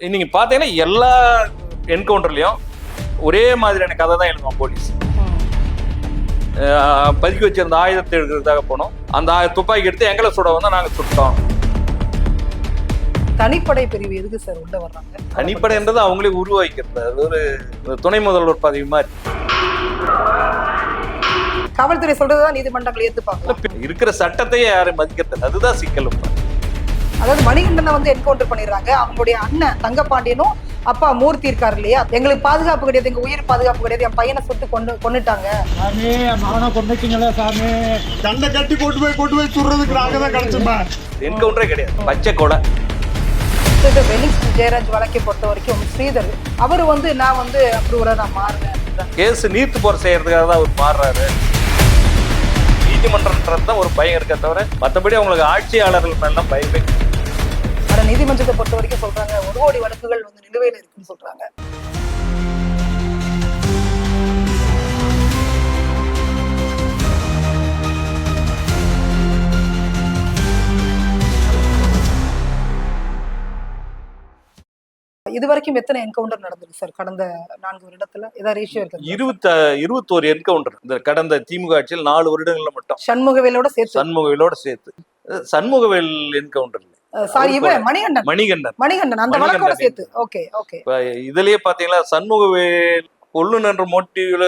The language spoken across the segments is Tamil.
நீங்க பாத்தீங்கன்னா எல்லா என்கவுண்டர்லயும் ஒரே மாதிரியான கதை தான் எழுதுவான் போலீஸ். பதுக்கி வச்சிருந்த ஆயுதத்தை எடுக்கிறதுக்காக போனோம். அந்த துப்பாக்கி எடுத்து எங்களை சுட வந்தா நாங்க சுட்டோம். தனிப்படை பிரிவு எதுக்கு சார் உள்ள வர்றாங்க? தனிப்படைன்றது அவங்களே உருவாக்கிறது அது ஒரு துணை முதல்வர் பதவி மாதிரி. காவல்துறை சொல்றதுதான் நீதிமன்றங்கள் ஏத்துப்பாங்க இருக்கிற சட்டத்தையே யாரும் மதிக்கிறது. அதுதான் சிக்கல் இப்ப. அதாவது மணிகண்டனை வந்து என்கவுண்டர் பண்ணிடுறாங்க. அவங்களுடைய அண்ணன் தங்கப்பாண்டியனும் அப்பா மூர்த்தி இருக்காரு இல்லையா? எங்களுக்கு பாதுகாப்பு கிடையாது. எங்க உயிர் பாதுகாப்பு கிடையாது. என் பையனை சுட்டு கொண்டு கொண்டுட்டாங்க சாமி மகனை கொண்டுட்டீங்களே சாமி. தண்டை கட்டி கொண்டு போய் கொண்டு போய் சுடுறதுக்கு நாங்க தான் கிடைச்சோமா என்கவுண்டரே கிடையாது. பச்சை கொலை வெனிக்ஸ் ஜெயராஜ் வழக்கை பொறுத்த வரைக்கும் ஸ்ரீதர். அவர் வந்து நான் வந்து அப்ரூவரா நான் அப்படின்றாங்க. கேஸ் நீர்த்து போற செய்யறதுக்காக தான் அவர் மாறுறாரு. நீதிமன்றம்ன்றது தான் ஒரு பயம் இருக்கே தவிர மற்றபடி அவங்களுக்கு ஆட்சியாளர்கள் மேலாம் பயமே கிடையாது. நீதிமன்றத்தை பொறுத்த வரைக்கும் சொல்றாங்க ஒரு கோடி வழக்குகள் வந்து நிலுவையில் இருக்குன்னு சொல்றாங்க. இது வரைக்கும் எத்தனை என்கவுண்டர் நடந்திருக்கு சார் கடந்த நான்கு வருடத்துல ஏதாவது ரேஷியோ இருக்கு இருபத்த இருபத்தோரு என்கவுண்டர் இந்த கடந்த திமுக ஆட்சியில் நாலு வருடங்கள்ல மட்டும். சண்முகவேலோட சேர்த்து. சண்முகவேலோட சேர்த்து. சண்முகவேல் என்கவுண்டர் சாரி இவ மணிகண்டன். மணிகண்டன். மணிகண்டன் அந்த வழக்கோட சேர்த்து. ஓகே ஓகே இதுலயே பாத்தீங்களா சண்முகவேல் கொல்லுநன்ற மோட்டிவ்ல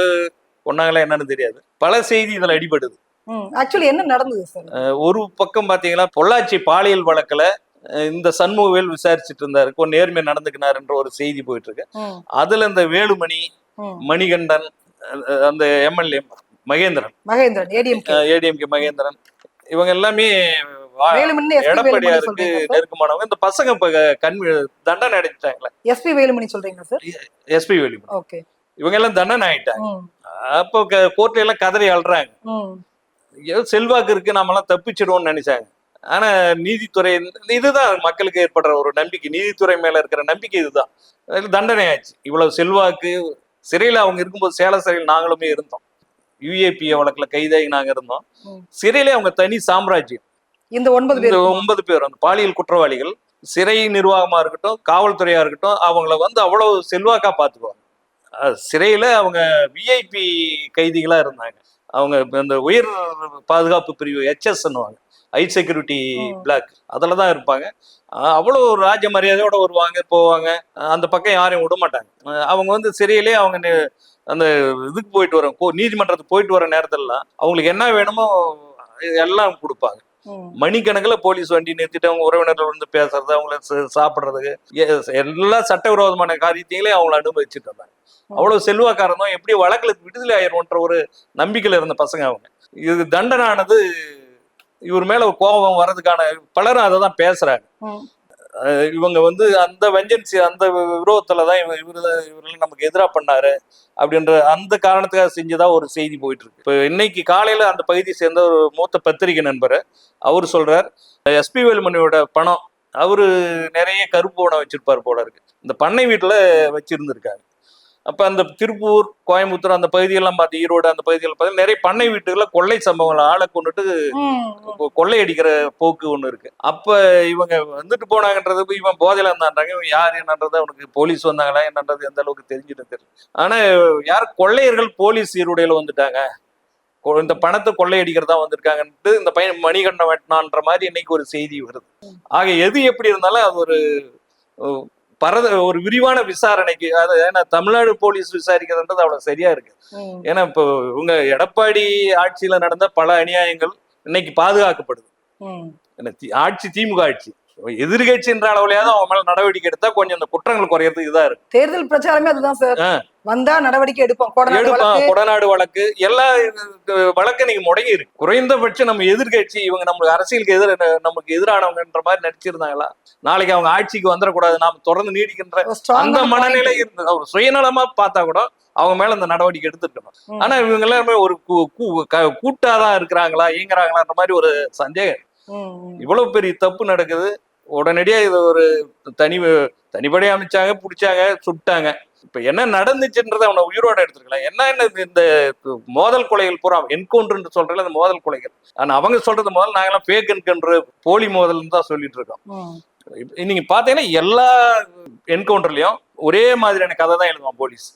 கொண்டாங்களா என்னன்னு தெரியாது. பல செய்தி இதுல அடிபடுது. ஆக்சுவலி என்ன நடந்தது சார் ஒரு பக்கம் பாத்தீங்கன்னா பொள்ளாச்சி பாலியல் வழக்குல இந்த சண்முகவேல் விசாரிச்சுட்டு இருந்தாரு. கொஞ்சம் நேர்மை நடந்துக்கினாருன்ற ஒரு செய்தி போயிட்டு இருக்கு அதுல இந்த வேலுமணி. மணிகண்டன் அந்த MLA Mahendran. Mahendran ADM ADMK Mahendran. இவங்க எல்லாமே எடப்பாடியாருக்கு நெருக்கமானவங்க இந்த பசங்க இப்ப கண் தண்டனை அடைச்சிட்டாங்களே எஸ்பி வேலுமணி சொல்றீங்க சார்? எஸ்பி வேலுமணி. ஓகே. இவங்க எல்லாம் தண்டனை ஆயிட்டாங்க. அப்போ கோர்ட்ல எல்லாம் கதறி அழுறாங்க. ஏதோ செல்வாக்கு இருக்கு நாமெல்லாம் தப்பிச்சிடுவோம்னு நினைச்சாங்க. ஆனா நீதித்துறை இதுதான் மக்களுக்கு ஏற்படுற ஒரு நம்பிக்கை. நீதித்துறை மேல இருக்கிற நம்பிக்கை இதுதான். தண்டனை ஆச்சு இவ்வளவு செல்வாக்கு சிறையில அவங்க இருக்கும்போது சேல சிறையில் நாங்களுமே இருந்தோம். யுஏபி வழக்குல கைதாகி நாங்க இருந்தோம். சிறையிலே அவங்க தனி சாம்ராஜ்யம். இந்த ஒன்பது பேர் ஒன்பது பேர் அந்த பாலியல் குற்றவாளிகள் சிறை நிர்வாகமா இருக்கட்டும் காவல்துறையா இருக்கட்டும் அவங்கள வந்து அவ்வளவு செல்வாக்கா பாத்துக்குவாங்க சிறையில அவங்க விஐபி கைதிகளா இருந்தாங்க. அவங்க இந்த உயர் பாதுகாப்பு பிரிவு ஹெச்எஸ்ன்னுவாங்க ஹை செக்யூரிட்டி. பிளாக் அதில் தான் இருப்பாங்க. அவ்வளோ ஒரு ராஜ மரியாதையோட வருவாங்க போவாங்க. அந்த பக்கம் யாரையும் விட மாட்டாங்க. அவங்க வந்து சிறையிலே அவங்க அந்த இதுக்கு போயிட்டு வர நீதிமன்றத்துக்கு போயிட்டு வர நேரத்துலலாம் அவங்களுக்கு என்ன வேணுமோ எல்லாம் கொடுப்பாங்க. மணிக்கணக்கில் போலீஸ் வண்டி நிறுத்திட்டு அவங்க உறவினர்கள் வந்து பேசுறது அவங்கள சாப்பிடுறதுக்கு எல்லா சட்டவிரோதமான காரியத்தையும் அவங்கள அனுபவிச்சுட்டு இருந்தாங்க. அவ்வளவு செல்வாக்காரனும் எப்படி வழக்குல விடுதலை ஆயிரும்ன்ற ஒரு நம்பிக்கையில இருந்த பசங்க அவங்க. இது தண்டனானது இவர் மேல கோபம் வர்றதுக்கான பலரும் அதை தான் பேசுறாங்க. இவங்க வந்து அந்த வெஞ்சன்சி அந்த விரோதத்துல தான் இவங்க இவரு இவரெல்லாம் நமக்கு எதிராக பண்ணாரு அப்படின்ற அந்த காரணத்துக்காக செஞ்சதா ஒரு செய்தி போயிட்டு இருக்கு இப்போ இன்னைக்கு காலையில அந்த பகுதியை சேர்ந்த ஒரு மூத்த பத்திரிகை நண்பர் அவர் சொல்றார் எஸ்பி வேலுமணியோட பணம் அவரு நிறைய கருப்பு பணம் வச்சிருப்பாரு போல இருக்கு. இந்த பண்ணை வீட்டுல வச்சிருந்திருக்காரு. அப்ப அந்த திருப்பூர் கோயம்புத்தூர் அந்த பகுதியெல்லாம் பார்த்து ஈரோடு அந்த பகுதிகள் பார்த்து நிறைய பண்ணை வீட்டுகள்ல கொள்ளை சம்பவங்கள் ஆளை கொண்டுட்டு ம், ம். கொ- கொள்ளையடிக்கிற போக்கு ஒண்ணு இருக்கு. அப்ப இவங்க வந்துட்டு போனாங்கன்றது இவன் போதையில இருந்தான்றாங்க. இவன் யார் என்னன்றது அவனுக்கு போலீஸ் வந்தாங்களா என்னன்றது எந்த அளவுக்கு தெரிஞ்சுட்டு தெரியல ஆனா யார் கொள்ளையர்கள் போலீஸ் சீருடையில வந்துட்டாங்க. இந்த பணத்தை கொள்ளையடிக்கிறதா வந்திருக்காங்கன்ட்டு இந்த பையன் மணிகண்டம் வெட்டினான்ற மாதிரி இன்னைக்கு ஒரு செய்தி வருது. ஆக எது எப்படி இருந்தாலும் அது ஒரு பரத ஒரு விரிவான விசாரணைக்கு அது ஏன்னா தமிழ்நாடு போலீஸ் விசாரிக்கிறதுன்றது அவ்வளவு சரியா இருக்கு. ஏன்னா இப்போ உங்க எடப்பாடி ஆட்சியில நடந்த பல அநியாயங்கள் இன்னைக்கு பாதுகாக்கப்படுது. ஆட்சி திமுக ஆட்சி. எதிர்கட்சின்ற அளவுலயாவது அவங்க மேல நடவடிக்கை எடுத்தா கொஞ்சம் இந்த குற்றங்கள் குறையறதுக்கு இதா இருக்கு. தேர்தல் பிரச்சாரமே அதுதான் சார். வந்தா நடவடிக்கை எடுப்போம். கொடநாடு வழக்கு. கொடநாடு வழக்கு. எல்லா வழக்கு நீங்க முடங்கி இருக்கு. குறைந்தபட்சம் நம்ம எதிர்கட்சி இவங்க நம்மளுக்கு அரசியலுக்கு எதிர நமக்கு எதிரானவங்கன்ற மாதிரி நடிச்சிருந்தாங்களா? நாளைக்கு அவங்க ஆட்சிக்கு வந்துடக்கூடாது. நாம தொடர்ந்து நீடிக்கின்ற அந்த மனநிலை point. இருந்து அவர் சுயநலமா பார்த்தா கூட அவங்க மேல இந்த நடவடிக்கை எடுத்துக்கணும் ம். ஆனா இவங்க எல்லாருமே ஒரு கூட்டாதான் இருக்கிறாங்களா இயங்குறாங்களான்ற மாதிரி ஒரு சந்தேகம். இவ்வளவு பெரிய தப்பு நடக்குது. உடனடியா இது ஒரு தனி தனிப்படையா அமைச்சாங்க பிடிச்சாங்க சுட்டாங்க. இப்ப என்ன நடந்துச்சுன்றதை அவனை உயிரோட எடுத்துருக்கலாம். என்ன என்ன இந்த மோதல் கொலைகள் பூரா என்கவுண்டர்னு சொல்றதுல இந்த மோதல் கொலைகள். ஆனா அவங்க சொல்றது முதல்ல நாங்கெல்லாம் ஃபேக் என்கவுண்டர் போலி மோதல்னு தான் சொல்லிட்டு இருக்கோம் நீங்க பாத்தீங்கன்னா எல்லா என்கவுண்டர்லயும் ஒரே மாதிரியான கதை தான் எழுதுவான் போலீஸ்.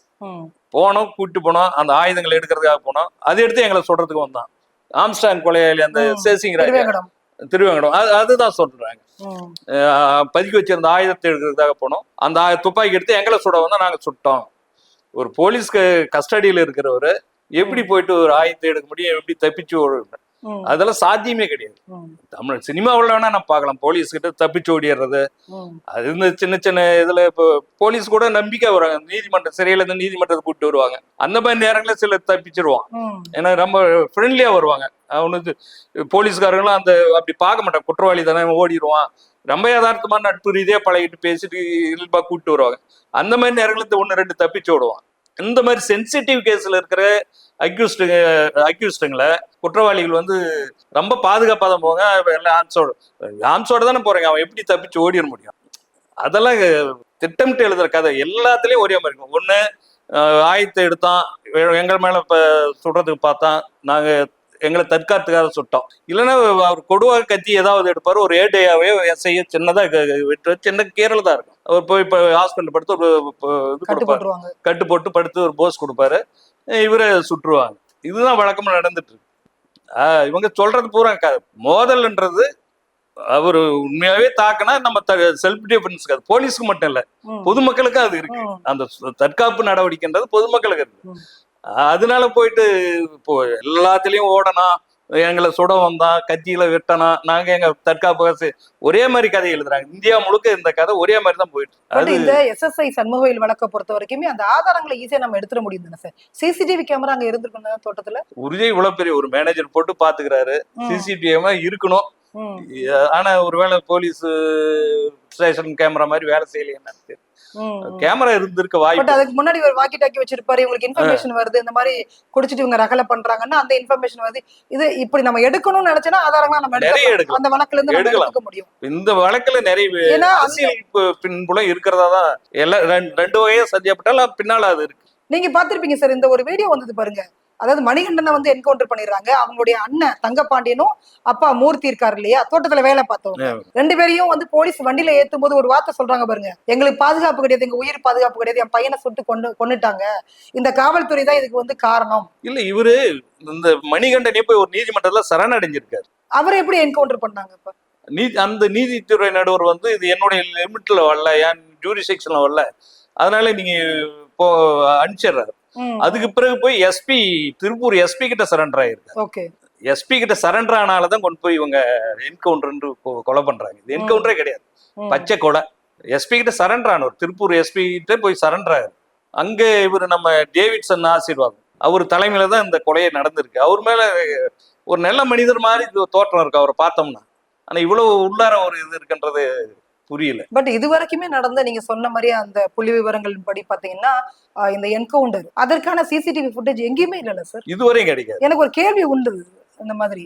போனோம் கூட்டு போனோம் அந்த ஆயுதங்களை எடுக்கிறதுக்காக போனோம். அதை எடுத்து எங்களை சொல்றதுக்கு வந்தான். ஆம்ஸ்டாங் கொலையாளி அந்த. சேசிங் திருவேங்கடம். அது அதுதான் சொல்றாங்க. பதுக்கி வச்சிருந்த ஆயுதத்தை எடுக்கிறதுக்காக போனோம். அந்த துப்பாக்கி எடுத்து எங்களை சுட வந்தா நாங்க சுட்டோம். ஒரு போலீஸ்க்கு கஸ்டடியில இருக்கிறவரு எப்படி போயிட்டு ஒரு ஆயுதத்தை எடுக்க முடியும்? எப்படி தப்பிச்சு. அதெல்லாம் சாத்தியமே கிடையாது. தமிழ் சினிமாவில் வேணா நம்ம பார்க்கலாம். போலீஸ் கிட்ட தப்பிச்சு ஓடிடுறது. அது இந்த சின்ன சின்ன இதுல இப்போ போலீஸ் கூட நம்பிக்கை வராங்க நீதிமன்றம் சிறையில இருந்து நீதிமன்றத்தை கூப்பிட்டு வருவாங்க. அந்த மாதிரி நேரங்களில் சிலர் தப்பிச்சிருவான். ஏன்னா ரொம்ப ஃப்ரெண்ட்லியா வருவாங்க. அவனுக்கு போலீஸ்காரங்களும் அந்த அப்படி பார்க்க மாட்டாங்க. குற்றவாளி தானே ஓடிடுவான். ரொம்ப யதார்த்தமா நட்பு ரீதியா பழகிட்டு பேசிட்டு இயல்பா கூப்பிட்டு வருவாங்க. அந்த மாதிரி நேரங்களில் ஒன்று ரெண்டு தப்பிச்சு விடுவான் இந்த மாதிரி சென்சிட்டிவ் கேஸில் இருக்கிற அக்யூஸ்டுங்க அக்யூஸ்டுங்களை குற்றவாளிகள் வந்து ரொம்ப பாதுகாப்பாக தான் போவாங்க. எல்லாம் ஆன்சோட ஆன்சோட தானே போறீங்க. அவன் எப்படி தப்பிச்சு ஓடிட முடியும்? அதெல்லாம் திட்டமிட்டு எழுதுற கதை. எல்லாத்துலேயும் ஒரே மாதிரி இருக்கும். ஒன்று ஆயத்தை எடுத்தான். எங்கள் மேலே இப்போ சுடுறதுக்கு பார்த்தான். நாங்கள் எங்களை தற்காத்துக்காக சுட்டோம். இல்லைன்னா அவர் கொடுவாக கத்தி ஏதாவது எடுப்பாரு ஒரு ஏட்டையாவே செய்ய சின்னதா க- க- வெட்டு சின்ன கீரல் தான் இருக்கும். அவர் போய் இப்ப ஹாஸ்பிட்டல் படுத்து ஒரு இது கட்டு கொடுப்பாரு. கட்டு போட்டு படுத்து ஒரு போஸ் கொடுப்பாரு. இவரை சுட்டுருவாங்க இதுதான் வழக்கமா நடந்துட்டு இருக்கு. ஆஹ் இவங்க சொல்றது பூரா மோதல்ன்றது அவர் உண்மையாவே தாக்குனா நம்ம செல்ஃப் டிஃபென்ஸ்க்கு அது போலீஸ்க்கு மட்டும் இல்ல. பொதுமக்களுக்கு அது இருக்கு. அந்த தற்காப்பு நடவடிக்கைன்றது பொதுமக்களுக்கு இருக்கு. அதனால போயிட்டு இப்போ எல்லாத்துலயும் ஓடணும் எங்களை சுட வந்தான் கத்தியில வெட்டனா நாங்க எங்க தற்காப்பு ஒரே மாதிரி கதை எழுதுறாங்க இந்தியா முழுக்க இந்த கதை ஒரே மாதிரி தான் போயிட்டு இந்த எஸ்எஸ்ஐ சண்முகவில் வழக்கை பொறுத்த வரைக்குமே அந்த ஆதாரங்களை ஈஸியா நம்ம எடுத்துட முடியும் தானே சார் சிசிடிவி கேமரா அங்க இருந்திருக்கணும் தோட்டத்துல உறுதியை இவ்வளவு பெரிய ஒரு மேனேஜர் போட்டு பாத்துக்கிறாரு. சிசிடிவி இருக்கணும். ஆனா ஒருவேளை போலீஸ் ஸ்டேஷன் கேமரா மாதிரி வேலை செய்யலையே. கேமரா இருந்திருக்க பட் வாய்ப்பு அதுக்கு முன்னாடி ஒரு வாக்கி டாக்கி வச்சிருப்பாரு இவங்களுக்கு இன்ஃபர்மேஷன் வருது இந்த மாதிரி குடிச்சிட்டு இவங்க ரகலை பண்றாங்கன்னா அந்த இன்ஃபர்மேஷன் வருது இது இப்படி நம்ம எடுக்கணும்னு நினைச்சோன்னா ஆதாரங்களா நம்ம நிறைய எடுக்கலாம். அந்த வழக்குல இருந்து. எடுத்துக்க முடியும். இந்த வழக்குல நிறைய ஏன்னா பின்புலம் இருக்கிறதா தான் எல்லாம் ரெண்டு- ரெண்டு வகையா சந்தியப்பட்டாலும் பின்னால அது இருக்கு. நீங்க பாத்திருப்பீங்க சார் இந்த ஒரு வீடியோ வந்தது பாருங்க. அதாவது மணிகண்டனை வந்து என்கவுண்டர் பண்ணிடுறாங்க. அவங்களுடைய அண்ணன் தங்கப்பாண்டியனும் அப்பா மூர்த்தி இருக்காரு இல்லையா? தோட்டத்துல வேலை பார்த்தவங்க. ரெண்டு பேரையும் வந்து போலீஸ் வண்டியில ஏத்தும் போது ஒரு வார்த்தை சொல்றாங்க பாருங்க. எங்களுக்கு பாதுகாப்பு கிடையாது எங்க உயிர் பாதுகாப்பு கிடையாது என் பையனை சுட்டு கொண்டு கொன்னுட்டாங்க. இந்த காவல்துறை தான் இதுக்கு வந்து காரணம். இல்ல இவரு இந்த மணிகண்டனே போய் ஒரு நீதிமன்றத்துல சரணடைஞ்சிருக்காரு. அவரை எப்படி என்கவுண்டர் பண்ணாங்க இப்ப? நீதி அந்த நீதித்துறை நடுவர் வந்து இது என்னுடைய லிமிட்ல வரல என் ஜூரி செக்ஷன்ல வரல. அதனால நீங்க இப்போ அனுப்பிச்சிடுறாரு. அதுக்கு பிறகு போய் எஸ்பி திருப்பூர் எஸ்பி கிட்ட சரண்டர் ஆயிருக்காரு. ஓகே. எஸ்பி கிட்ட சரண்டர் ஆனாலதான் கொண்டு போய் இவங்க என்கவுண்டர் கொலை பண்றாங்க. இது என்கவுண்டரே கிடையாது. பச்சை கொலை. எஸ்பி கிட்ட சரண்டர் ஆனவர் திருப்பூர் எஸ்பி கிட்ட போய் சரண்டர் ஆகுது அங்க இவர் நம்ம டேவிட்சன் ஆசீர்வாதம். அவர் தலைமையில தான் இந்த கொலையை நடந்திருக்கு. அவர் மேல ஒரு நல்ல மனிதர் மாதிரி தோற்றம் இருக்கு. அவரை பார்த்தோம்னா. ஆனா இவ்வளவு உள்ளார ஒரு இது இருக்குன்றது புரியல. பட் இது வரைக்குமே நடந்த நீங்க சொன்ன மாதிரி அந்த புள்ளி விவரங்கள் படி பாத்தீங்கன்னா இந்த என்கவுண்டர். அதற்கான சிசிடிவி ஃபுட்டேஜ் எங்கேயுமே இல்லைல்ல சார் இதுவரையும் கிடைக்காது. எனக்கு ஒரு கேள்வி உண்டு இந்த மாதிரி.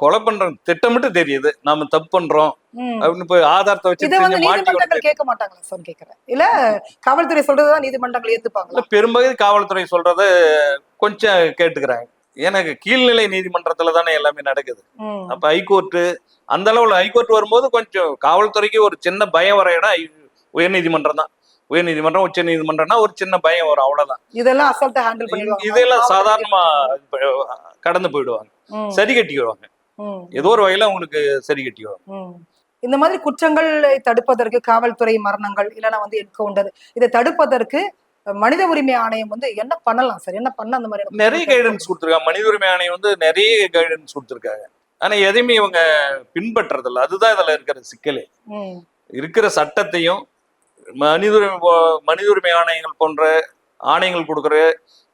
கொலை பண்றோம் திட்டமிட்டு தெரியுது. நாம தப்பு பண்றோம். அப்படின்னு போய் ஆதாரத்தை வச்சு இதை வந்து நீதிமன்றங்கள் கேட்க மாட்டாங்களா சார் கேக்குறேன் இல்ல காவல்துறை சொல்றதுதான் நீதிமன்றங்கள் ஏத்துப்பாங்களா? இல்ல பெரும்பகுதி காவல்துறை சொல்றத கொஞ்சம் கேட்டுக்கிறாங்க. எனக்கு கீழ்நிலை நீதிமன்றத்துல தானே எல்லாமே நடக்குது. அப்ப ஹைகோர்ட்டு அந்த அளவுல ஹைகோர்ட் வரும்போது கொஞ்சம் காவல்துறைக்கு ஒரு சின்ன பயம் வர இடம் உயர்நீதிமன்றம் தான் உயர்நீதிமன்றம் உச்ச நீதிமன்றம்னா ஒரு சின்ன பயம் வரும் அவ்வளவுதான் இதெல்லாம் அசால்ட்டா ஹேண்டில் பண்ணிடுவாங்க இதெல்லாம் சாதாரணமா கடந்து போயிடுவாங்க. சரி கட்டிக்குவாங்க ம். ஏதோ ஒரு வகையில உங்களுக்கு சரி கட்டிக்குவாங்க ம். இந்த மாதிரி குற்றங்களை தடுப்பதற்கு காவல்துறை மரணங்கள் இல்லைன்னா வந்து என்கவுண்டர் இதை தடுப்பதற்கு மனித உரிமை ஆணையம் வந்து என்ன பண்ணலாம் சார் என்ன பண்ண அந்த மாதிரி நிறைய கைடன்ஸ் கொடுத்துருக்காங்க மனித உரிமை ஆணையம் வந்து நிறைய கைடன்ஸ் கொடுத்துருக்காங்க ஆனா எதையுமே இவங்க பின்பற்றுறது இல்ல அதுதான் இதுல இருக்கிற சிக்கலே. இருக்கிற சட்டத்தையும் மனித உரிமை மனித உரிமை ஆணையங்கள் போன்ற ஆணையங்கள் கொடுக்குற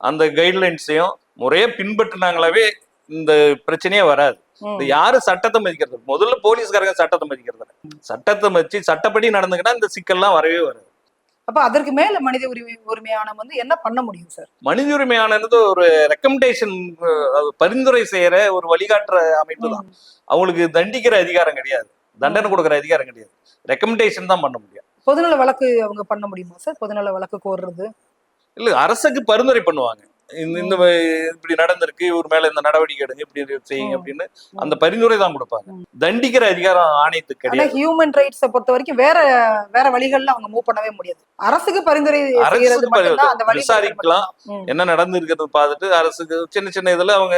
அந்த கைட்லைன்ஸையும் முறையா பின்பற்றினாங்களாவே இந்த பிரச்சனையே வராது. இந்த யாரு சட்டத்தை மதிக்கிறது. முதல்ல போலீஸ்காரங்க சட்டத்தை மதிக்கிறது. சட்டத்தை மதிச்சு சட்டப்படி நடந்துக்கிட்டா இந்த சிக்கல்லாம் வரவே வராது அப்ப அதற்கு மேல மனித உரிமை உரிமை ஆணையம் வந்து என்ன பண்ண முடியும் சார் மனித உரிமை ஆணையது ஒரு ரெக்கமெண்டேஷன் பரிந்துரை செய்யற ஒரு வழிகாட்டுற அமைப்பு தான். அவங்களுக்கு தண்டிக்கிற அதிகாரம் கிடையாது. தண்டனை கொடுக்குற அதிகாரம் கிடையாது. ரெக்கமெண்டேஷன் தான் பண்ண முடியும். பொதுநல வழக்கு அவங்க பண்ண முடியுமா சார் பொதுநல வழக்கு கோர்றது? இல்ல அரசுக்கு பரிந்துரை பண்ணுவாங்க. இந்த இந்த இப்படி நடந்திருக்கு இவர் மேல இந்த நடவடிக்கை எடுங்க இப்படி செய்யுங்க. அப்படின்னு அந்த பரிந்துரை தான் கொடுப்பாங்க தண்டிக்கிற அதிகாரம் ஆணையத்துக்கு கிடையாது. ஹியூமன் ரைட்ஸ பொறுத்த வரைக்கும் வேற வேற வழிகள்ல அவங்க மூவ் பண்ணவே முடியாது. அரசுக்கு பரிந்துரை விசாரிக்கலாம். என்ன நடந்திருக்கிறது பார்த்துட்டு அரசுக்கு சின்ன சின்ன இதுல அவங்க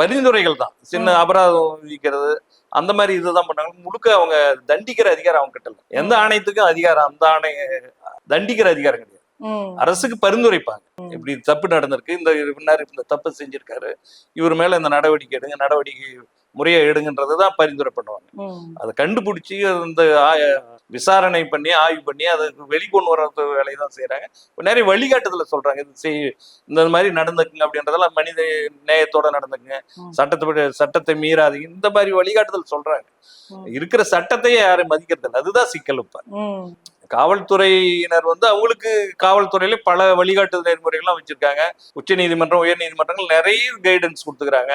பரிந்துரைகள் தான். சின்ன. அபராதம் விதிக்கிறது அந்த மாதிரி இதுதான் பண்ணாங்க. முழுக்க அவங்க தண்டிக்கிற அதிகாரம் அவங்க கிட்ட இல்ல. எந்த ஆணையத்துக்கும் அதிகாரம் அந்த ஆணைய தண்டிக்கிற அதிகாரம் கிடையாது. அரசுக்கு பரிந்துரைப்பாங்க. இப்படி தப்பு நடந்திருக்கு இந்த இன்னார் இந்த தப்பு செஞ்சிருக்காரு இவர் மேல இந்த நடவடிக்கை எடுங்க நடவடிக்கை முறையை எடுங்கன்றது தான் பரிந்துரை பண்ணுவாங்க. அதை கண்டுபிடிச்சி அந்த விசாரணை பண்ணி ஆய்வு பண்ணி அதை வெளிக்கொண்டு வர வேலையை தான் செய்யறாங்க நிறைய வழிகாட்டுதல சொல்றாங்க. இது செய் இந்த மாதிரி நடந்துக்குங்க அப்படின்றதெல்லாம் மனித நேயத்தோட நடந்துக்குங்க. சட்டத்தை சட்டத்தை மீறாதீங்க. இந்த மாதிரி வழிகாட்டுதல் சொல்றாங்க. இருக்கிற சட்டத்தையே யாரும் மதிக்கிறது இல்லை அதுதான் சிக்கல் இப்ப. காவல்துறையினர் வந்து அவங்களுக்கு காவல்துறையில பல வழிகாட்டு நெறிமுறைகள்லாம் வச்சிருக்காங்க. உச்ச நீதிமன்றம் உயர் நீதிமன்றங்கள் நிறைய கைடன்ஸ் கொடுத்துக்கிறாங்க.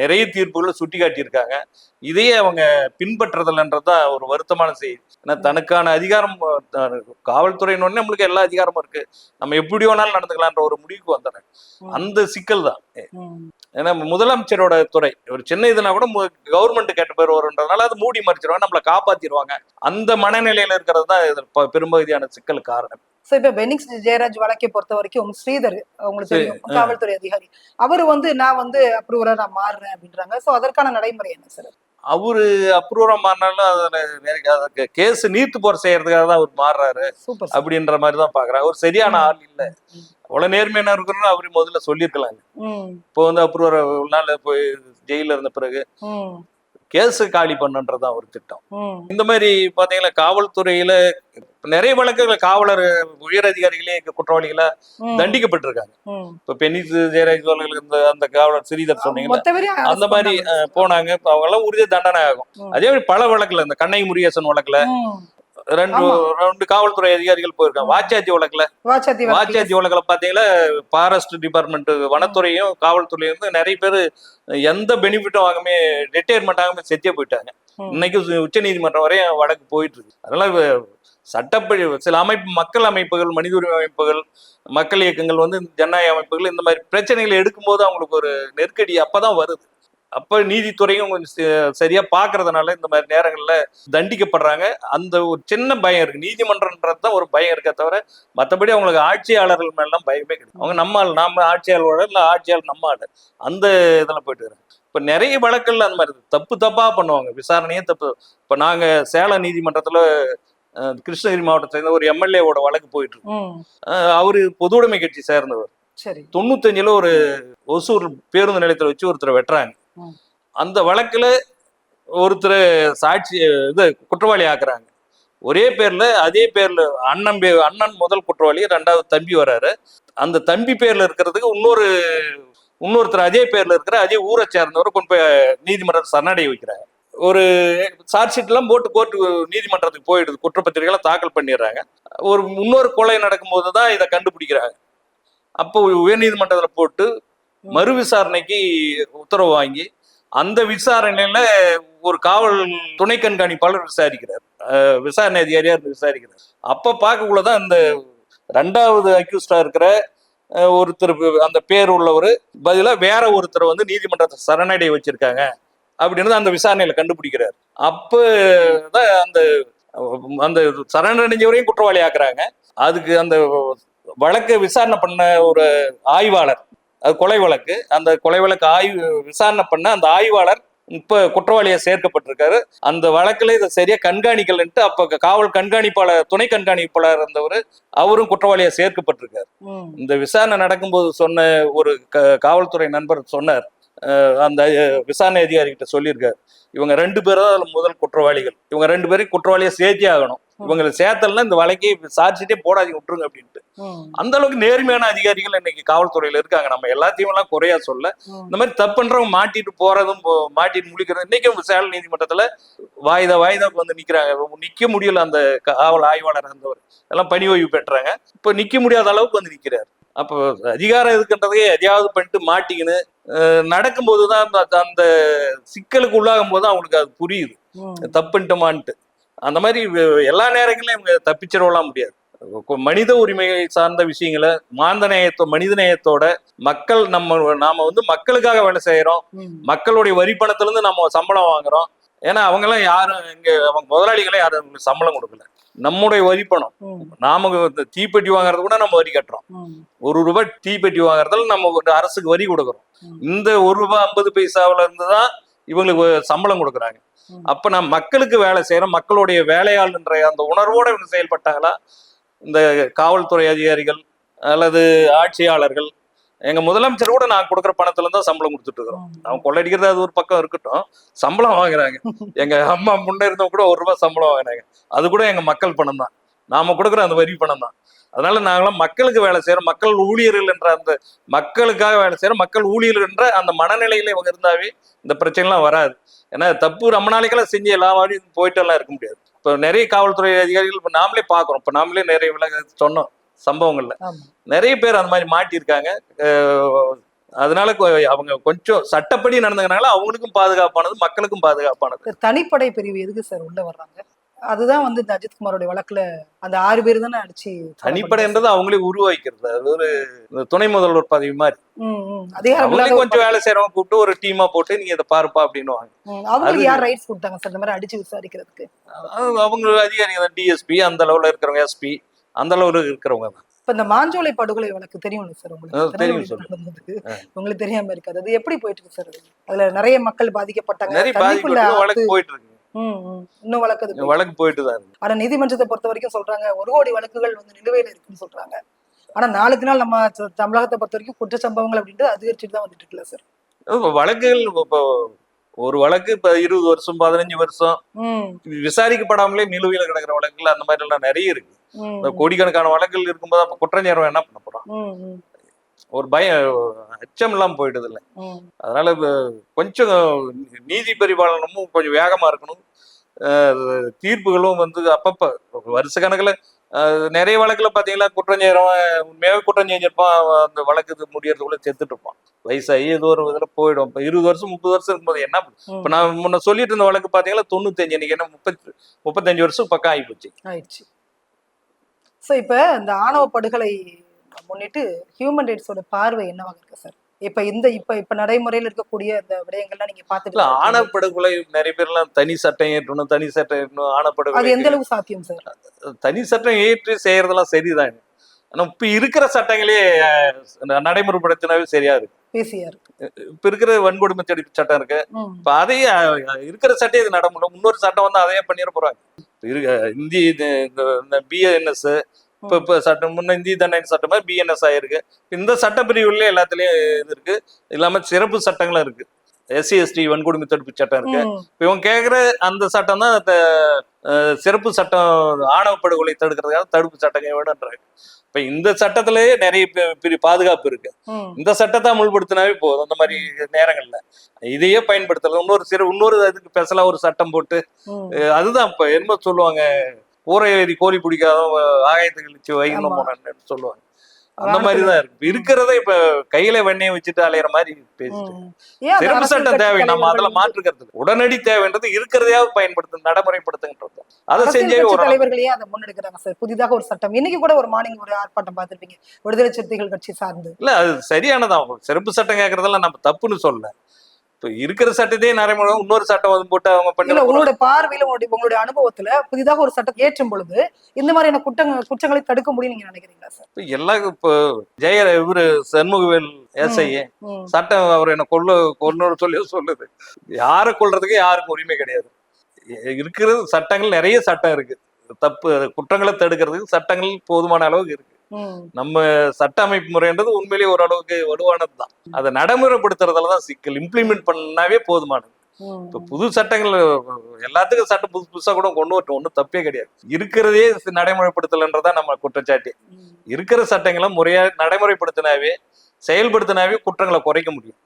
நிறைய தீர்ப்புகளை சுட்டி காட்டியிருக்காங்க இதையே அவங்க பின்பற்றுறதில்லைன்றதுதான் ஒரு வருத்தமான செய்தி. ஏன்னா தனக்கான அதிகாரம் காவல்துறையினோடனே நம்மளுக்கு எல்லா அதிகாரமும் இருக்கு. நம்ம எப்படி வேணாலும் நடந்துக்கலான்ற ஒரு முடிவுக்கு வந்துடுறேன் அந்த சிக்கல் தான். ஏன்னா முதலமைச்சரோட துறை ஒரு சின்ன இதுனா கூட கவர்மெண்ட் கேட்ட பேர் வருன்றதுனால அது மூடி மறைச்சிருவாங்க நம்மளை காப்பாத்திடுவாங்க அந்த மனநிலையில இருக்கிறது தான் பெரும்பகுதியான சிக்கல் காரணம். சோ இப்ப பெனிக்ஸ் ஜெயராஜ் வழக்கை பொறுத்த வரைக்கும் ஸ்ரீதர் உங்களுக்கு தெரியும் காவல்துறை அதிகாரி. அவர் வந்து நான் வந்து அப்ரூவரா நான் மாறுறேன் அப்படின்றாங்க. சோ அதற்கான நடைமுறை என்ன சார் அவரு அப்ரூவரா மாறினாலும் அதுல கேஸ் நீர்த்து போற செய்யறதுக்காக தான் அவர் மாறுறாரு. அப்படின்ற மாதிரி தான் பாக்குறாரு அவர் சரியான ஆள் இல்ல. அவ்வளவு நேர்மையான இருக்கணும்னு அவரு முதல்ல சொல்லியிருக்கலாம் இப்போ வந்து அப்ரூவர் நாள் போய் ஜெயில இருந்த பிறகு கேஸ் காலி பண்ணுன்றதுதான் ஒரு திட்டம். இந்த மாதிரி பாத்தீங்கன்னா காவல்துறையில நிறைய வழக்குகள் காவலர் உயர் அதிகாரிகளே குற்றவாளிகளா தண்டிக்கப்பட்டிருக்காங்க இப்ப பென்னிஸ் ஜெயராஜ் இந்த அந்த காவலர் ஸ்ரீதர் மொத்த பேரையும் அந்த மாதிரி போனாங்க அவங்க எல்லாம் உறுதிய தண்டனை ஆகும். அதே மாதிரி பல வழக்குல இந்த கண்ணை முருகேசன் வழக்குல. ரெண்டு. ரெண்டு காவல்துறை அதிகாரிகள் போயிருக்காங்க வாச்சாத்தி வழக்குல வாச்சாத்தி வழக்கு. வாச்சாத்தி வழக்குல பாத்தீங்கன்னா ஃபாரஸ்ட் டிபார்ட்மெண்ட் வனத்துறையும் காவல்துறையும் வந்து நிறைய பேர் எந்த பெனிஃபிட்டும் வாங்காம ரிட்டையர்மெண்ட் ஆகாம செத்தே போயிட்டாங்க. இன்னைக்கு உச்ச நீதிமன்றம் வரையும் வழக்கு போயிட்டு இருக்கு அதனால சட்டப்படி சில அமைப்பு மக்கள் அமைப்புகள் மனித உரிமை அமைப்புகள் மக்கள் இயக்கங்கள் வந்து ஜனநாயக அமைப்புகள் இந்த மாதிரி பிரச்சனைகளை எடுக்கும்போது அவங்களுக்கு ஒரு நெருக்கடி அப்பதான் வருது. அப்ப நீதித்துறையும் கொஞ்சம் ச- சரியா பாக்குறதுனால இந்த மாதிரி நேரங்கள்ல தண்டிக்கப்படுறாங்க. அந்த ஒரு சின்ன பயம் இருக்கு. நீதிமன்றம்ன்றது தான் ஒரு பயம் இருக்கே தவிர மற்றபடி அவங்களுக்கு ஆட்சியாளர்கள் மேலாம் பயமே கிடையாது. அவங்க நம்ம ஆள் நாம ஆட்சியாளரோட இல்ல ஆட்சியாளர் நம்ம ஆள். அந்த இதுல போயிட்டு இருக்காங்க இப்ப நிறைய வழக்குகள் அந்த மாதிரி தப்பு தப்பா பண்ணுவாங்க. விசாரணையே தப்பு. இப்ப நாங்க சேலம் நீதிமன்றத்துல கிருஷ்ணகிரி மாவட்டத்தை சேர்ந்த ஒரு எம்எல்ஏவோட வழக்கு போயிட்டு இருக்கு. அவரு பொது உடைமை கட்சி சேர்ந்தவர். சரி. தொண்ணூத்தஞ்சுல ஒரு ஒசூர் பேருந்து நிலையத்துல வச்சு ஒருத்தரை வெட்டுறாங்க. அந்த வழக்குல ஒருத்தர் சாட்சி இது குற்றவாளி ஆக்குறாங்க. ஒரே பேர்ல அதே பேர்ல அண்ணன் பே அண்ணன் முதல் குற்றவாளி ரெண்டாவது தம்பி வராரு. அந்த தம்பி பேர்ல இருக்கிறதுக்கு இன்னொரு இன்னொருத்தர் அதே பேர்ல இருக்கிற அதே ஊரை சேர்ந்தவர் கொண்டு போய் நீதிமன்றம் சரணடைய வைக்கிறாங்க ஒரு சார்ஜ் ஷீட் எல்லாம் போட்டு கோர்ட்டு நீதிமன்றத்துக்கு போயிடுது. குற்றப்பத்திரிகைகளை தாக்கல் பண்ணிடுறாங்க. ஒரு முன்னொரு கொலை நடக்கும்போது தான் இதை கண்டுபிடிக்கிறாங்க. அப்போ உயர்நீதிமன்றத்தில் போட்டு மறு விசாரணைக்கு உத்தரவு வாங்கி அந்த விசாரணையில ஒரு காவல் துணை கண்காணிப்பாளர் விசாரிக்கிறார். விசாரணை அதிகாரியா இருந்து விசாரிக்கிறார். அப்ப பார்க்கக்குள்ளதான் இந்த ரெண்டாவது அக்யூஸ்டா இருக்கிற ஒருத்தர் அந்த பேர் உள்ளவர் பதிலாக வேற ஒருத்தர் வந்து நீதிமன்றத்தை சரணடைய வச்சிருக்காங்க. அப்படின்னு அந்த விசாரணையில கண்டுபிடிக்கிறார். அப்ப தான் அந்த அந்த சரணடைஞ்சவரையும் குற்றவாளி ஆக்குறாங்க. அதுக்கு அந்த வழக்கை விசாரணை பண்ண ஒரு ஆய்வாளர் அது கொலை வழக்கு. அந்த கொலை வழக்கு ஆய்வு விசாரணை பண்ண அந்த ஆய்வாளர் இப்ப குற்றவாளியா சேர்க்கப்பட்டிருக்காரு. அந்த வழக்குல இதை சரியா கண்காணிக்கலன்ட்டு அப்ப காவல் கண்காணிப்பாளர் துணை கண்காணிப்பாளர் இருந்தவர் அவரும் குற்றவாளியா சேர்க்கப்பட்டிருக்காரு. இந்த விசாரணை நடக்கும்போது சொன்ன ஒரு காவல்துறை நண்பர் சொன்னார். அந்த விசாரணை அதிகாரி கிட்ட சொல்லியிருக்காரு. இவங்க ரெண்டு பேரும் தான் அதுல முதல் குற்றவாளிகள். இவங்க ரெண்டு பேரும் குற்றவாளியா சேர்த்தே ஆகணும். இவங்களை சேர்த்தல்னா இந்த வழக்கை சாட்சிட்டே போடாதீங்க விட்டுருங்க அப்படின்ட்டு. அந்த அளவுக்கு நேர்மையான அதிகாரிகள் இன்னைக்கு காவல்துறையில இருக்காங்க. நம்ம எல்லாத்தையும் எல்லாம் குறையா சொல்ல. இந்த மாதிரி தப்புன்றவங்க மாட்டிட்டு போறதும் மாட்டிட்டு முழிக்கிறதும் இன்னைக்கும் சேலம் நீதிமன்றத்துல வாய்தா வாய்தாக்கு வந்து நிக்கிறாங்க. நிக்க முடியல அந்த காவல் ஆய்வாளர் இருந்தவர். எல்லாம் பணி ஓய்வு பெற்றாங்க. இப்ப நிக்க முடியாத அளவுக்கு வந்து நிக்கிறாரு. அப்போ அதிகாரம் இருக்குன்றதையே எதையாவது பண்ணிட்டு மாட்டிக்கின்னு அஹ், நடக்கும்போதுதான் அந்த- அந்த சிக்கலுக்கு உள்ளாகும் போது அவங்களுக்கு அது புரியுது. தப்புன்ட்டுமான்ட்டு. அந்த மாதிரி எல்லா நேரங்களிலும் இவங்க தப்பிச்சிடலாம் முடியாது. மனித உரிமையை சார்ந்த விஷயங்களை மாந்த நேயத்தோ மனித நேயத்தோட மக்கள் நம்ம நாம வந்து மக்களுக்காக வேலை செய்யறோம். மக்களுடைய வரி பணத்துல இருந்து நம்ம சம்பளம் வாங்குறோம். ஏன்னா அவங்க எல்லாம் யாரும் இங்க அவங்க முதலாளிகளே யாரும் சம்பளம் கொடுக்கல. நம்முடைய வரி பணம். நாம தீப்பெட்டி வாங்குறது கூட நம்ம வரி கட்டுறோம். ஒரு ரூபாய் தீப்பெட்டி வாங்குறதுல நம்ம ஒரு அரசுக்கு வரி கொடுக்குறோம். இந்த ஒரு ரூபாய் ஐம்பது பைசாவுல இருந்து தான் இவங்களுக்கு சம்பளம் கொடுக்குறாங்க. அப்ப நான் மக்களுக்கு வேலை செய்யறோம் மக்களுடைய வேலையாள்ன்ற அந்த உணர்வோட இவங்க செயல்பட்டாங்களா இந்த காவல்துறை அதிகாரிகள் அல்லது ஆட்சியாளர்கள் எங்க முதலமைச்சர் கூட நான் கொடுக்குற பணத்துல தான் சம்பளம் கொடுத்துட்டு இருக்கிறோம். அவன் கொள்ளடிக்கிறது அது ஒரு பக்கம் இருக்கட்டும். சம்பளம் வாங்குறாங்க. எங்க அம்மா முன்ன இருந்தவங்க கூட ஒரு ரூபாய் சம்பளம் வாங்குறாங்க அது கூட எங்க மக்கள் பணம் தான். நாம கொடுக்குற அந்த வரி பணம் தான். அதனால நாங்களாம் மக்களுக்கு வேலை செய்யறோம் மக்கள் ஊழியர்கள் என்ற அந்த மக்களுக்காக வேலை செய்யறோம் மக்கள் ஊழியர்கள் என்ற அந்த மனநிலையில இவங்க இருந்தாவே இந்த பிரச்சனைலாம் வராது. ஏன்னா தப்பு ரொம்ப நாளைக்கெல்லாம் செஞ்சு எல்லா மாதிரியும் போயிட்டு எல்லாம் இருக்க முடியாது. இப்போ நிறைய காவல்துறை அதிகாரிகள் இப்போ நாமளே பார்க்குறோம். இப்போ நாமளே நிறைய விலக சொன்னோம். சம்பவங்கள்ல. நிறைய பேர் அந்த மாதிரி மாட்டியிருக்காங்க. அதனால அவங்க கொஞ்சம் சட்டப்படி நடந்துங்கனால அவங்களுக்கும் பாதுகாப்பானது மக்களுக்கும் பாதுகாப்பானது. தனிப்படை பிரிவு எதுக்கு சார் உள்ள வர்றாங்க? அதுதான் வந்து இந்த அஜித்குமாரோட வழக்குல அந்த ஆறு பேர் தானே அடிச்சு தனிப்படைன்றது அவங்களே உருவாக்கிறது அது ஒரு துணை முதல்வர் பதவி மாதிரி. அதிகாரம் கொஞ்சம் வேலை செய்யறவங்க கூப்பிட்டு ஒரு டீமா போட்டு நீங்க இதை பாருப்பா அப்படின்னுவாங்க. அவங்களுக்கு யார் ரைட்ஸ் கொடுத்தாங்க சார் இந்த மாதிரி அடிச்சு விசாரிக்கிறதுக்கு? அவங்க அதிகாரிங்க தான் டிஎஸ்பி அந்த லெவல்ல இருக்கிறவங்க எஸ்பி அந்த லெவலில் இருக்கிறவங்க தான். இப்ப இந்த மாஞ்சோலை படுகொலை வழக்கு தெரியும்ல சார் உங்களுக்கு? தெரியும். உங்களுக்கு தெரியாம இருக்காது அது எப்படி போயிட்டு இருக்கு சார் அது? அதுல நிறைய மக்கள் பாதிக்கப்பட்டாங்க. நிறைய வழக்கு போயிட்டு இருக்கு. இன்னும் வழக்கு வழக்கு போயிட்டு தான் ஆனா நீதிமன்றத்தை பொறுத்த வரைக்கும் சொல்றாங்க ஒரு கோடி வழக்குகள் வந்து நிலுவையில இருக்குன்னு சொல்றாங்க. ஆனா நாளுக்கு நாள் நம்ம தமிழகத்தை பொறுத்த வரைக்கும் குற்ற சம்பவங்கள் அப்படின்ட்டு அதிகரிச்சுட்டு தான் வந்துட்டு இருக்குல்ல சார்? வழக்குகள் இப்போ ஒரு வழக்கு இப்ப இருபது வருஷம் பதினஞ்சு வருஷம். விசாரிக்கப்படாமலே நிலுவையில் கிடக்கிற வழக்குகள் அந்த மாதிரி எல்லாம் நிறைய இருக்கு. கோடிக்கணக்கான வழக்குகள் இருக்கும்போது அப்ப குற்றஞ்சாரம் என்ன பண்ண போறோம்? ஒரு பயம் அச்சம் எல்லாம் போயிடுது இல்ல. அதனால கொஞ்சம் நீதி பரிபாலனமும் கொஞ்சம் வேகமா இருக்கணும். தீர்ப்புகளும் வந்து அப்பப்ப வருஷ கணக்குல நிறைய வழக்குல பாத்தீங்கன்னா குற்றம் செய்யறவன் உண்மையாவே குற்றம் செஞ்சிருப்பான். அந்த வழக்கு முடியறதுக்குள்ள செத்துட்டு இருப்பான் வயசாகி ஏதோ ஒரு இதுல போயிடும். இப்ப இருபது வருஷம் முப்பது வருஷம் இருக்கும்போது என்ன இப்ப நான் முன்ன சொல்லிட்டு இருந்த வழக்கு பாத்தீங்கன்னா தொண்ணூத்தஞ்சு இன்னைக்கு என்ன முப்பத்தி முப்பத்தஞ்சு வருஷம் பக்கம் ஆகி போச்சு ஆயிடுச்சு. ஸோ இப்போ இந்த ஆணவ படுகொலை முன்னிட்டு ஹியூமன் ரைட்ஸோட பார்வை என்னவாக இருக்கு சார் இப்ப இந்த இப்ப இப்ப நடைமுறையில் இருக்கக்கூடிய இந்த விடயங்கள்லாம் நீங்க பாத்துட்டு ஆணப்படுகொலை நிறைய பேர் எல்லாம் தனி சட்டம் ஏற்றணும் தனி சட்டம் ஏற்றணும் அது ஆணப்படுகொலை எந்த அளவுக்கு சாத்தியம் சார்? தனி சட்டம் ஏற்றி செய்யறதெல்லாம் சரிதான். ஆனா இப்ப இருக்கிற சட்டங்களே நடைமுறைப்படுத்தினாவே சரியா இருக்கு. பேசியார் இப்ப இருக்கிற வன்கொடுமை தடுப்பு சட்டம் இருக்கு. இப்ப அதையே இருக்கிற சட்டம் இது நடைமுறை இன்னொரு சட்டம் வந்து அதையே பண்ணிட போறாங்க. இப்ப இருக்க இந்தி இது- இந்த பிஎன்எஸ் இப்ப இப்ப சட்டம் முன்ன இந்திய தண்டனை சட்டம் மாதிரி பிஎன்எஸ் ஆயிருக்கு. இந்த சட்டப்பிரிவுல எல்லாத்துலயும் இது இருக்கு. இல்லாம சிறப்பு சட்டங்களும் இருக்கு. எஸ்சி எஸ்டி வன்கொடுமை தடுப்பு சட்டம் இருக்கு. இப்ப இவங்க கேக்குற அந்த சட்டம் தான் சிறப்பு சட்டம் ஆணவ படுகொலை தடுக்கிறதுக்காக தடுப்பு சட்டங்கள் வேணுன்றாங்க இப்ப இந்த சட்டத்திலேயே நிறைய பி- பிரி பாதுகாப்பு இருக்கு. இந்த சட்டத்தை அமுல்படுத்தினாவே போதும். அந்த மாதிரி நேரங்கள்ல. இதையே பயன்படுத்தலாம் இன்னொரு சிறு இன்னொரு இதுக்கு ஸ்பெஷலா ஒரு சட்டம் போட்டு. அதுதான் இப்ப என்ன சொல்லுவாங்க. கூரை ஏறி கோழி பிடிக்காத ஆகாயத்தை கழிச்சு வைகணும் ஆமா. போனான்னு சொல்லுவாங்க. அந்த மாதிரிதான் இருக்கு. இருக்கிறத இப்ப கையில வெண்ணெயை வச்சுட்டு அலையிற மாதிரி பேசிட்டு சிறப்பு சட்டம் தேவை நம்ம அதுல மாற்றுக்கிறது உடனடி தேவைன்றது இருக்கிறதையாவது பயன்படுத்து நடைமுறைப்படுத்துகின்றது. அதை செஞ்சே ஒரு தலைவர்களே அதை முன்னெடுக்கிறாங்க சார். புதிதாக ஒரு சட்டம். இன்னைக்கு கூட ஒரு மார்னிங் ஒரு ஆர்ப்பாட்டம் பார்த்திருப்பீங்க. விடுதலை சிறுத்தைகள் கட்சி சார்ந்து. இல்ல அது சரியானதான். சிறப்பு சட்டம் கேட்கறதெல்லாம் நம்ம தப்புன்னு சொல்லல. இருக்கிற சட்டத்தையே நடைமுறை இன்னொரு சட்டம் வந்து போட்டு அவங்க பண்ணி உங்களுடைய பார்வையில உங்களுடைய உங்களுடைய அனுபவத்துல புதிதாக ஒரு சட்டம் ஏற்றும் பொழுது இந்த மாதிரியான குற்றங்கள் குற்றங்களை தடுக்க முடியும் நீங்க நினைக்கிறீங்களா சார்? எல்லா இப்போ ஜெய இவரு சண்முகவேல் ம், சட்டம் அவர் என்ன கொல்ல கொல்லணும்னு சொல்லி சொல்லுது. யாரை கொல்றதுக்கு யாருக்கும் உரிமை கிடையாது. இருக்கிறது சட்டங்கள் நிறைய சட்டம் இருக்கு. தப்பு குற்றங்களை தடுக்கிறதுக்கு சட்டங்கள் போதுமான அளவுக்கு இருக்கு. நம்ம சட்ட அமைப்பு முறைன்றது உண்மையிலேயே ஓரளவுக்கு வலுவானது தான் அதை நடைமுறைப்படுத்துறதுல தான் சிக்கல். இம்ப்ளிமெண்ட் பண்ணாவே போதுமானது. இப்ப புது சட்டங்கள் எல்லாத்துக்கும் சட்டம் புதுசு புதுசா கூட கொண்டு வரட்டும். ஒன்றும் தப்பே கிடையாது. இருக்கிறதே நடைமுறைப்படுத்தலன்றதா நம்ம குற்றச்சாட்டு. இருக்கிற சட்டங்களை முறையா நடைமுறைப்படுத்தினாவே செயல்படுத்தினாவே குற்றங்களை குறைக்க முடியும்.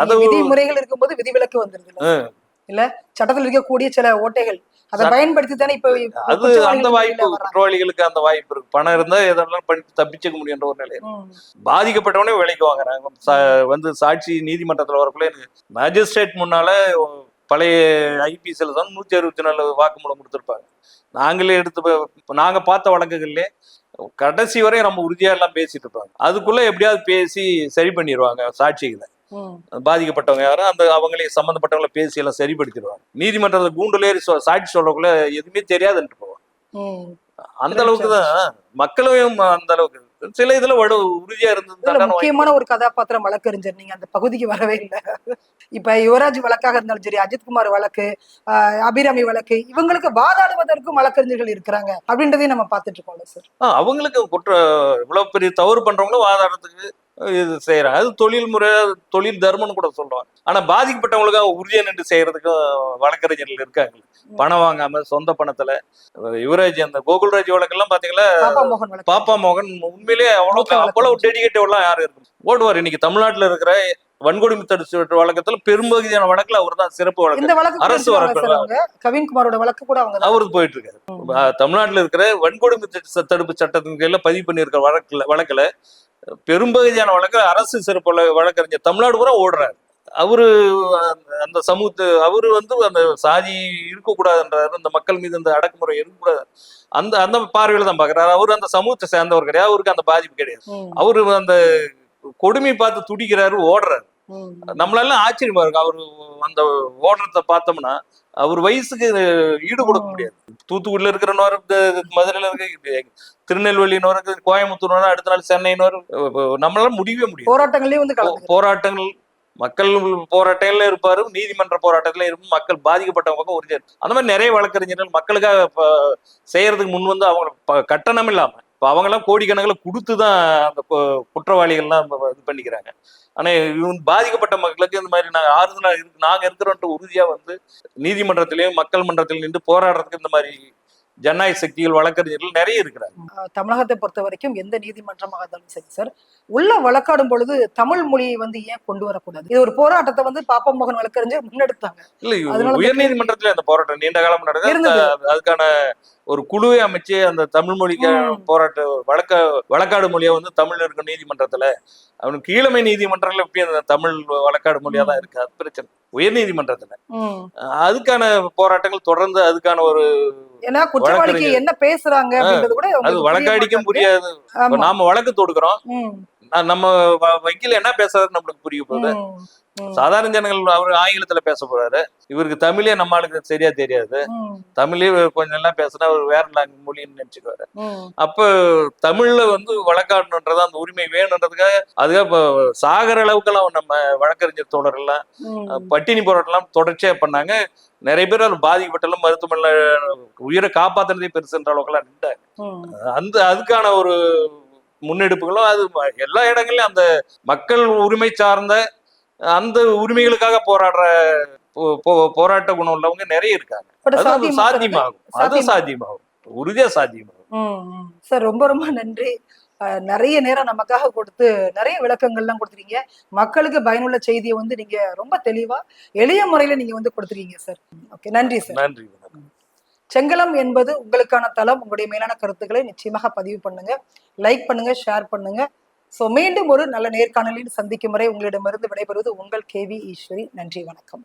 அது விதிமுறைகள் இருக்கும்போது விதிவிலக்கு வந்துருது? இல்ல? சட்டத்தில் இருக்கக்கூடிய சில ஓட்டைகள் அதை பயன்படுத்தி தானே இப்ப அது அந்த வாய்ப்பு. குற்றவாளிகளுக்கு அந்த வாய்ப்பு இருக்கு பணம் இருந்தா எதெல்லாம் பண்ணி தப்பிச்சுக்க முடியுன்ற ஒரு நிலை இருக்கு. ம், பாதிக்கப்பட்டவனே விலைக்கு வாங்குறாங்க வந்து சாட்சி நீதிமன்றத்துல வரக்குள்ள எனக்கு மேஜிஸ்ட்ரேட் முன்னால பழைய ஐபிஎஸ்ல தான் நூற்றி அறுபத்தி நாலு வாக்குமூலம் கொடுத்துருப்பாங்க நாங்களே எடுத்து நாங்க பார்த்த வழக்குகள்லே கடைசி வரை நம்ம உறுதியா எல்லாம் பேசிட்டு இருப்பாங்க அதுக்குள்ள எப்படியாவது பேசி சரி பண்ணிடுவாங்க சாட்சிகளை. பாதிக்கப்பட்டவங்க யாரும் அந்த அவங்களே சம்மந்தப்பட்டவங்களை பேசி எல்லாம் சரிப்படுத்திடுவாங்க. நீதிமன்றத்தை கூண்டுலேறி சாட்சி சொல்லக்குள்ள எதுவுமே தெரியாதுன்ட்டு போவாங்க. அந்த அளவுக்கு தான் மக்களும் அந்த அளவுக்கு சில இதுல வடு உறுதியா இருந்தது முக்கியமான ஒரு கதாபாத்திரம் வழக்கறிஞர். நீங்க அந்த பகுதிக்கு வரவே இல்லை. இப்ப யுவராஜ் வழக்காக இருந்தாலும் சரி அஜித்குமார் வழக்கு அபிராமி வழக்கு இவங்களுக்கு வாதாடுவதற்கும் வழக்கறிஞர்கள் இருக்கிறாங்க அப்படின்றதையும் நம்ம பார்த்துட்டு இருக்கோம்ல சார். அவங்களுக்கு குற்ற இவ்வளவு பெரிய தவறு பண்றவங்களும் வாதாடுறதுக்கு இது செய்யறாங்க. அது தொழில் முறை தொழில் தர்மம்னு கூட சொல்லுவாங்க ஆனா பாதிக்கப்பட்டவங்களுக்கு உறுதியா நின்று செய்யறதுக்கும் வழக்கறிஞர்கள் இருக்காங்க. பணம் வாங்காம சொந்த பணத்துல. யுவராஜ் அந்த கோகுல்ராஜ் வழக்கெல்லாம் பாத்தீங்களா? பாப்பா மோகன் வழக்கு. பாப்பா மோகன் உண்மையிலேயே அவ்வளவு அவ்வளவு டெடிகேட்டிவ் எல்லாம் யாரும் இருக்கும் ஓடுவார். இன்னைக்கு தமிழ்நாட்டுல இருக்கிற வன்கொடுமை தடுப்பு வழக்கத்துல பெரும்பகுதியான வழக்குல அவர் தான் சிறப்பு வழக்கு அரசு வழக்கு கவின்குமாரோட வழக்கு கூட அவங்க. அவருக்கு போயிட்டு இருக்காரு தமிழ்நாட்டுல இருக்கிற வன்கொடுமை தடுப்பு தடுப்பு சட்டத்தின் கீழ பதிவு பண்ணியிருக்கிற வழக்குல வழக்குல பெரும்பகுதியான வழக்கு அரசு சிறப்பு வழ- வழக்கறிஞர் தமிழ்நாடு பூரா ஓடுறாரு. அவரு அந்த- சமூகத்து அவரு வந்து அந்த சாதி இருக்கக்கூடாதுன்றாரு அந்த மக்கள் மீது அந்த அடக்குமுறை இருக்கக்கூடாது. அந்த அந்த பார்வையில தான் பாக்குறாரு அவரு அந்த சமூகத்தை சேர்ந்தவர் கிடையாது. அவருக்கு அந்த பாதிப்பு கிடையாது. அவரு அந்த கொடுமை பார்த்து துடிக்கிறாரு ஓடுறாரு. ம். நம்மளெல்லாம் ஆச்சரியமா இருக்கு. அவரு அந்த ஓடுறத பார்த்தோம்னா அவர் வயசுக்கு ஈடு கொடுக்க முடியாது. தூத்துக்குடியில இருக்கிறனோர் மதுரையில இருக்க திருநெல்வேலினோருக்கு கோயம்புத்தூர் அடுத்த நாள் சென்னைனோர் நம்மளால முடியவே முடியாது போராட்டங்களையும் வந்து போராட்டங்கள் மக்கள் போராட்டங்கள்ல இருப்பாரு நீதிமன்ற போராட்டத்துல இருக்கும் மக்கள் பாதிக்கப்பட்டவங்க பக்கம் உறுதியா இருக்கு. அந்த மாதிரி நிறைய வழக்கறிஞர்கள் மக்களுக்காக செய்யறதுக்கு முன் வந்து அவங்க கட்டணம் இல்லாம இப்ப அவங்க எல்லாம் கோடிக்கணக்கில் கொடுத்து தான் அந்த குற்றவாளிகள்லாம் இது பண்ணிக்கிறாங்க. ஆனா இவங்க பாதிக்கப்பட்ட மக்களுக்கு இந்த மாதிரி நாங்க ஆறுதலா இருக்கு நாங்க இருக்கிறோன்ட்டு உறுதியா வந்து நீதிமன்றத்திலயும் மக்கள் மன்றத்திலும் நின்று போராடுறதுக்கு இந்த மாதிரி ஜனநாயக சக்திகள் வழக்கறிஞர்கள் நிறைய இருக்கிறாங்க. ஆஹ் தமிழகத்தை பொறுத்த வரைக்கும் எந்த நீதிமன்றமாக இருந்தாலும் சரி சார் உள்ள வழக்காடும் பொழுது தமிழ் மொழியை வந்து ஏன் கொண்டு வரக்கூடாது? இது ஒரு போராட்டத்தை வந்து பாப்பா மோகன் வழக்கறிஞர் முன்னெடுத்தாங்க. இல்ல உயர் நீதிமன்றத்துல அந்த போராட்டம் நீண்ட காலம். அந்த- அதுக்கான ஒரு குழுவை அமைச்சு அந்த தமிழ் மொழிக்கு. போராட்ட வழக்க வழக்காடு மொழியா வந்து தமிழ் இருக்கும் நீதிமன்றத்துல அவனுக்கு கீழமை நீதிமன்றத்துல எப்பயும் அந்த தமிழ் வழக்காடு மொழியா தான் இருக்கு அது பிரச்சனை உயர் நீதிமன்றத்துல. அதுக்கான போராட்டங்கள் தொடர்ந்து அதுக்கான ஒரு ஏன்னா குற்றவாளிக்கு. என்ன பேசுறாங்க அது வழக்காடிக்கும். புரியாது. நாம வழக்கு தொடுக்கிறோம் நம்ம வ- வக்கீல் என்ன பேசுறாரு நம்மளுக்கு புரிய போகுது சாதாரண ஜனங்கள் அவர் ஆங்கிலத்துல பேச போறாரு. இவருக்கு தமிழே நம்ம ஆளுக்கு சரியா தெரியாது. தமிழே கொஞ்சம் எல்லாம் பேசினா அவர் வேற லாங்குவேஜ் மொழின்னு நினைச்சுக்குவாரு. அப்ப தமிழ்ல வந்து வழக்காடணுன்றது அந்த உரிமை வேணுன்றதுக்காக அதுக்காக சாகர அளவுக்கெல்லாம் நம்ம வழக்கறிஞர் தோழர்கள்லாம் ம். பட்டினி போராட்டம்லாம் தொடர்ச்சியா பண்ணாங்க. நிறைய பேர் அது பாதிக்கப்பட்டெல்லாம் மருத்துவமனையில உயிரை காப்பாத்துனதே பெருசுன்ற அளவுக்குலாம் நின்றாங்க. அந்த அதுக்கான ஒரு முன்னெடுப்புகளும் அது எல்லா இடங்கள்லயும் அந்த மக்கள் உரிமை சார்ந்த அந்த உரிமைகளுக்காக போராடுற போராட்ட குணம் உள்ளவங்க நிறைய இருக்காங்க. அது சாத்தியமாகும். அது சாத்தியமா- சாத்தியமாகும். உறுதியா சாத்தியமாகும். சார் ரொம்ப ரொம்ப நன்றி. நிறைய நேரம் நமக்காக கொடுத்து நிறைய விளக்கங்கள்லாம் கொடுத்துருக்கீங்க மக்களுக்கு பயனுள்ள செய்தியை வந்து நீங்க ரொம்ப தெளிவா எளிய முறையில நீங்க வந்து கொடுத்துருக்கீங்க சார். ஓகே நன்றி சார். நன்றி. செங்கலம் என்பது உங்களுக்கான தளம். உங்களுடைய மேலான கருத்துக்களை நிச்சயமாக பதிவு பண்ணுங்க. லைக் பண்ணுங்க ஷேர் பண்ணுங்க. ஸோ மீண்டும் ஒரு நல்ல நேர்காணலில் சந்திக்கும் வரை உங்களிடமிருந்து விடைபெறுவது உங்கள் கேவி ஈஸ்வரி. நன்றி வணக்கம்.